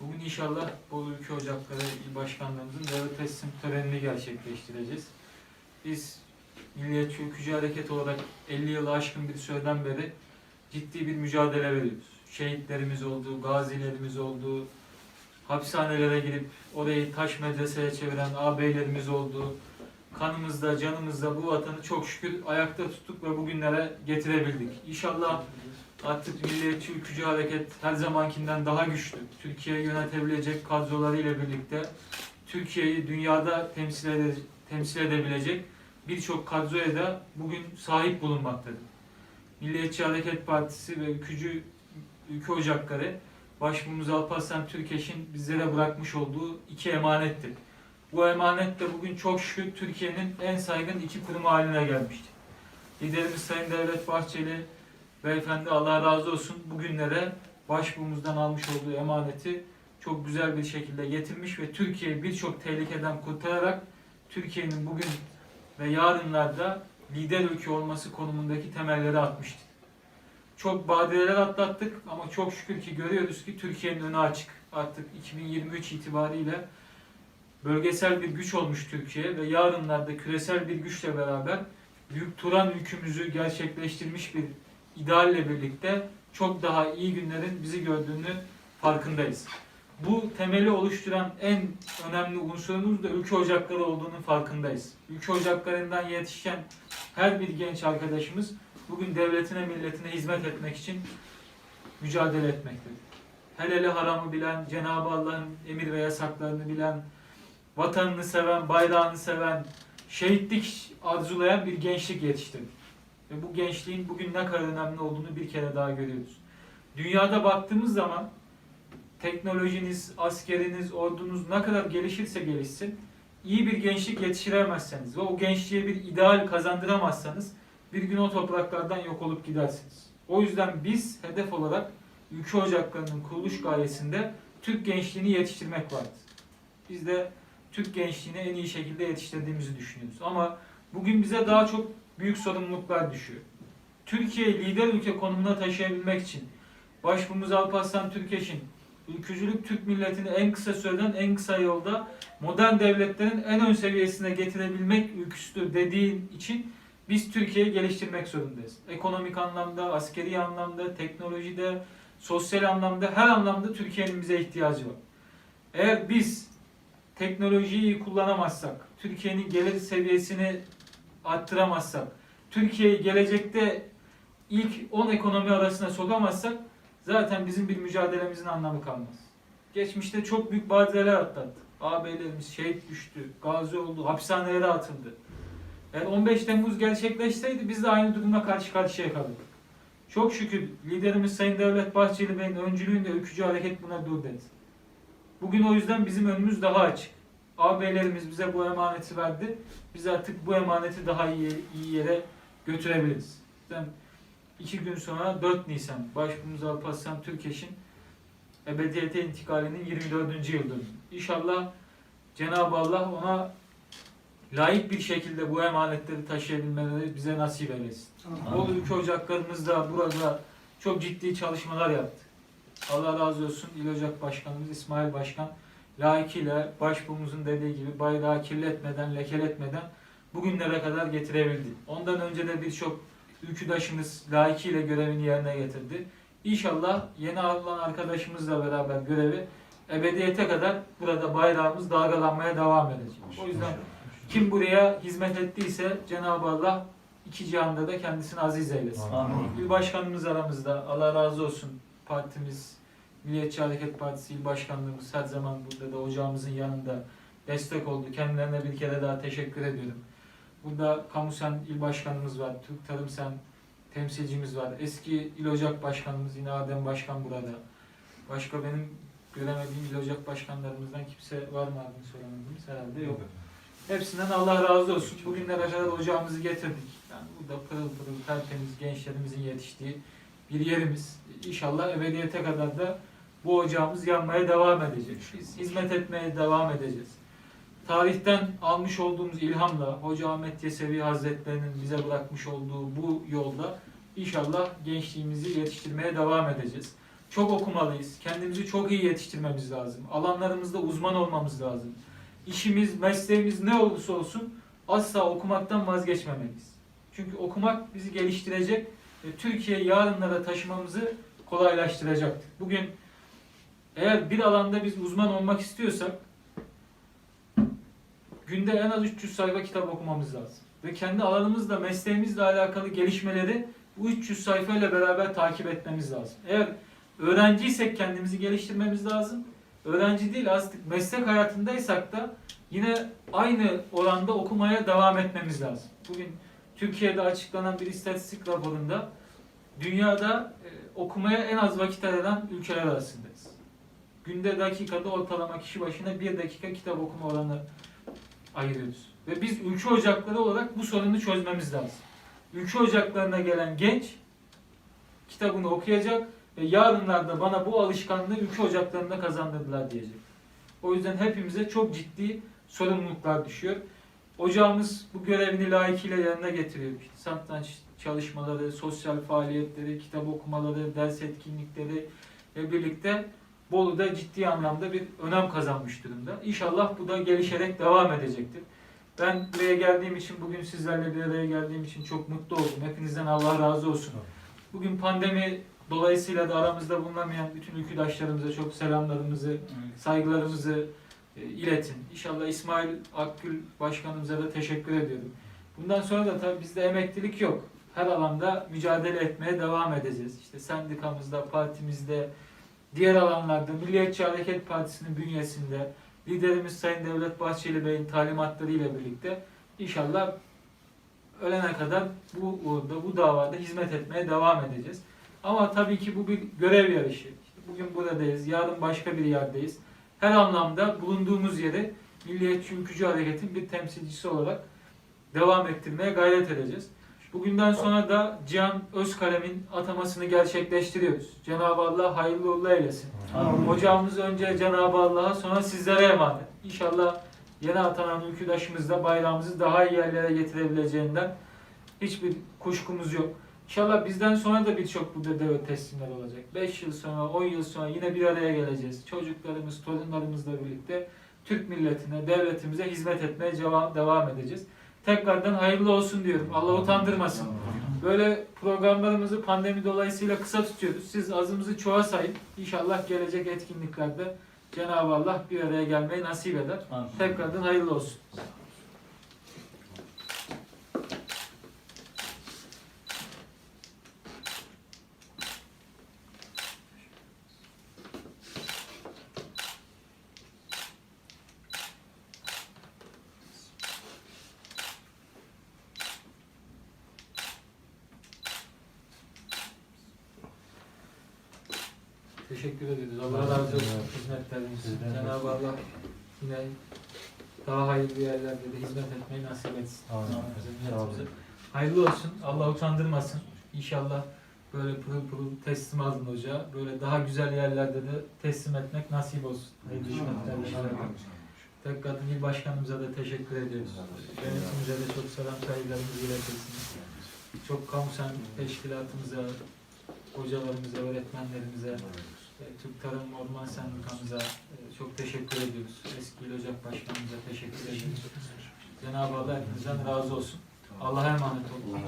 Bugün inşallah Bolu Ülke Ocakları İl Başkanlığımızın devlet teslim törenini gerçekleştireceğiz. Biz Milliyetçi Ülkücü Hareket olarak 50 yılı aşkın bir süreden beri ciddi bir mücadele veriyoruz. Şehitlerimiz oldu, gazilerimiz oldu, hapishanelere girip orayı taş medreseye çeviren ağabeylerimiz oldu. Kanımızda, canımızda bu vatanı çok şükür ayakta tuttuk ve bugünlere getirebildik. İnşallah artık Milliyetçi Ülkücü Hareket her zamankinden daha güçlü. Türkiye'yi yönetebilecek kadrolarıyla birlikte Türkiye'yi dünyada temsil, ede, temsil edebilecek birçok kadroya da bugün sahip bulunmaktadır. Milliyetçi Hareket Partisi ve Ülkücü Ülke Ocakları Başbuğumuz Alparslan Türkeş'in bizlere bırakmış olduğu iki emanettir. Bu emanet de bugün çok şükür Türkiye'nin en saygın iki kurumu haline gelmiştir. Liderimiz Sayın Devlet Bahçeli Beyefendi Allah razı olsun bugünlere başbuğumuzdan almış olduğu emaneti çok güzel bir şekilde getirmiş ve Türkiye'yi birçok tehlikeden kurtararak Türkiye'nin bugün ve yarınlarda lider ülke olması konumundaki temelleri atmıştır. Çok badireler atlattık ama çok şükür ki görüyoruz ki Türkiye'nin önü açık. Artık 2023 itibariyle bölgesel bir güç olmuş Türkiye ve yarınlarda küresel bir güçle beraber Büyük Turan ülkümüzü gerçekleştirmiş bir idealle birlikte çok daha iyi günlerin bizi gördüğünü farkındayız. Bu temeli oluşturan en önemli unsurumuz da ülke ocakları olduğunun farkındayız. Ülke ocaklarından yetişen her bir genç arkadaşımız bugün devletine, milletine hizmet etmek için mücadele etmektedir. Helali haramı bilen, Cenab-ı Allah'ın emir ve yasaklarını bilen, vatanını seven, bayrağını seven, şehitlik arzulayan bir gençlik yetiştirdik. Ve bu gençliğin bugün ne kadar önemli olduğunu bir kere daha görüyoruz. Dünyada baktığımız zaman teknolojiniz, askeriniz, ordunuz ne kadar gelişirse gelişsin, iyi bir gençlik yetiştiremezseniz ve o gençliğe bir ideal kazandıramazsanız bir gün o topraklardan yok olup gidersiniz. O yüzden biz hedef olarak ülke ocaklarının kuruluş gayesinde Türk gençliğini yetiştirmek vardır. Biz de Türk gençliğini en iyi şekilde yetiştirdiğimizi düşünüyoruz. Ama bugün bize daha çok büyük sorumluluklar düşüyor. Türkiye'yi lider ülke konumuna taşıyabilmek için Başbuğumuz Alparslan Türkeş'in ülkücülük Türk milletini en kısa süreden en kısa yolda modern devletlerin en ön seviyesine getirebilmek ülküsüdür dediğin için biz Türkiye'yi geliştirmek zorundayız. Ekonomik anlamda, askeri anlamda, teknolojide, sosyal anlamda, her anlamda Türkiye'nin bize ihtiyacı var. Eğer biz teknolojiyi kullanamazsak, Türkiye'nin gelir seviyesini arttıramazsak, Türkiye'yi gelecekte ilk 10 ekonomi arasına sokamazsak zaten bizim bir mücadelemizin anlamı kalmaz. Geçmişte çok büyük badireler atlattık. Ağabeylerimiz şehit düştü, gazi oldu, hapishanelere atıldı. Eğer 15 Temmuz gerçekleşseydi biz de aynı durumla karşı karşıya kalırdık. Çok şükür liderimiz Sayın Devlet Bahçeli Bey'in öncülüğünde ülkücü hareket buna dur dedi. Bugün o yüzden bizim önümüz daha açık. Ağabeylerimiz bize bu emaneti verdi. Biz artık bu emaneti daha iyi, iyi yere götürebiliriz. Zaten iki gün sonra 4 Nisan Başbuğumuz Alparslan Türkeş'in ebediyete intikalinin 24. yıl dönümü. İnşallah Cenab-ı Allah ona layık bir şekilde bu emanetleri taşıyabilmeleri bize nasip eylesin. Bolu Ülke Ocaklarımızda burada çok ciddi çalışmalar yaptı. Allah razı olsun İl Ocak Başkanımız İsmail Başkan layıkıyla başbuğumuzun dediği gibi bayrağı kirletmeden, lekeletmeden bugünlere kadar getirebildi. Ondan önce de birçok ülküdaşımız layıkıyla görevini yerine getirdi. İnşallah yeni alınan arkadaşımızla beraber görevi ebediyete kadar burada bayrağımız dalgalanmaya devam edecek. O yüzden kim buraya hizmet ettiyse Cenab-ı Allah iki cihanda da kendisini aziz eylesin. Amin. İl başkanımız aramızda. Allah razı olsun. Partimiz, Milliyetçi Hareket Partisi il başkanlığımız her zaman burada da ocağımızın yanında destek oldu. Kendilerine bir kere daha teşekkür ediyorum. Burada Kamusen il başkanımız var. Türk Tarım Sen temsilcimiz var. Eski il ocak başkanımız yine Adem Başkan burada. Başka benim göremediğim il ocak başkanlarımızdan kimse var mı adını söylemediğimiz herhalde yok. Hepsinden Allah razı olsun. Bugünlere kadar ocağımızı getirdik. Yani burada pırıl pırıl tertemiz gençlerimizin yetiştiği bir yerimiz. İnşallah ebediyete kadar da bu ocağımız yanmaya devam edecek. Biz hizmet etmeye devam edeceğiz. Tarihten almış olduğumuz ilhamla Hoca Ahmet Yesevi Hazretlerinin bize bırakmış olduğu bu yolda inşallah gençliğimizi yetiştirmeye devam edeceğiz. çok okumalıyız. Kendimizi çok iyi yetiştirmemiz lazım. Alanlarımızda uzman olmamız lazım. İşimiz, mesleğimiz ne olursa olsun asla okumaktan vazgeçmemeliyiz. Çünkü okumak bizi geliştirecek ve Türkiye yarınlara taşımamızı kolaylaştıracaktır. Bugün eğer bir alanda biz uzman olmak istiyorsak günde en az 300 sayfa kitap okumamız lazım. Ve kendi alanımızla, mesleğimizle alakalı gelişmeleri bu 300 sayfayla beraber takip etmemiz lazım. Eğer öğrenciysek kendimizi geliştirmemiz lazım. Öğrenci değil artık meslek hayatındaysak da yine aynı oranda okumaya devam etmemiz lazım. Bugün Türkiye'de açıklanan bir istatistik raporunda dünyada e, okumaya en az vakit ayıran ülkeler arasındayız. Günde dakikada ortalama kişi başına bir dakika kitap okuma oranı ayırıyoruz. Ve biz ülke ocakları olarak bu sorunu çözmemiz lazım. Ülke ocaklarına gelen genç kitabını okuyacak ve yarınlarda bana bu alışkanlığı ülke ocaklarında kazandırdılar diyecek. O yüzden hepimize çok ciddi sorumluluklar düşüyor. Ocağımız bu görevini layıkıyla yerine getiriyor. Satranç çalışmaları, sosyal faaliyetleri, kitap okumaları, ders etkinlikleri ve birlikte Bolu'da ciddi anlamda bir önem kazanmış durumda. İnşallah bu da gelişerek devam edecektir. Ben buraya geldiğim için, bugün sizlerle bir araya geldiğim için çok mutlu oldum. Hepinizden Allah razı olsun. Bugün pandemi dolayısıyla da aramızda bulunamayan bütün ülküdaşlarımıza çok selamlarımızı, saygılarımızı e, iletin. İnşallah İsmail Akgül Başkanımıza da teşekkür ediyorum. Bundan sonra da tabii bizde emeklilik yok. Her alanda mücadele etmeye devam edeceğiz. İşte sendikamızda, partimizde, diğer alanlarda, Milliyetçi Hareket Partisi'nin bünyesinde, liderimiz Sayın Devlet Bahçeli Bey'in talimatları ile birlikte inşallah ölene kadar bu uğurda, bu davada hizmet etmeye devam edeceğiz. Ama tabii ki bu bir görev yarışı. İşte bugün buradayız, yarın başka bir yerdeyiz. Her anlamda bulunduğumuz yeri Milliyetçi Ülkücü Hareket'in bir temsilcisi olarak devam ettirmeye gayret edeceğiz. Bugünden sonra da Cihan Özkalem'in atamasını gerçekleştiriyoruz. Cenab-ı Allah hayırlı uğurlu eylesin. Ocağımız önce Cenab-ı Allah'a sonra sizlere emanet. İnşallah yeni atanan ülküdaşımız da bayrağımızı daha iyi yerlere getirebileceğinden hiçbir kuşkumuz yok. İnşallah bizden sonra da birçok burada devlet teslimler olacak. 5 yıl sonra, 10 yıl sonra yine bir araya geleceğiz. Çocuklarımız, torunlarımızla birlikte Türk milletine, devletimize hizmet etmeye devam edeceğiz. Tekrardan hayırlı olsun diyorum. Allah utandırmasın. Böyle programlarımızı pandemi dolayısıyla kısa tutuyoruz. Siz azımızı çoğa sayın. İnşallah gelecek etkinliklerde Cenab-ı Allah bir araya gelmeyi nasip eder. Tekrardan hayırlı olsun. Teşekkür ediyoruz. Allah razı olsun hizmetleriniz. Cenab-ı Allah yine daha hayırlı yerlerde de hizmet etmeyi nasip etsin. Amin. Hayırlı olsun. Allah utandırmasın. İnşallah böyle pırıl pırıl teslim alın hoca. Böyle daha güzel yerlerde de teslim etmek nasip olsun. Hayırlı hizmetlerle beraber. Tekrardan il başkanımıza da teşekkür ediyoruz. Yönetimimize de çok selam saygılarımızı iletirsiniz. Çok kamusen teşkilatımıza, hocalarımıza, öğretmenlerimize, Türk Tarım Orman Sendikamıza e, çok teşekkür ediyoruz. Eski İl Ocak Başkanımıza teşekkür ediyoruz. Cenab-ı Allah hepinizden razı olsun. Allah'a emanet olun.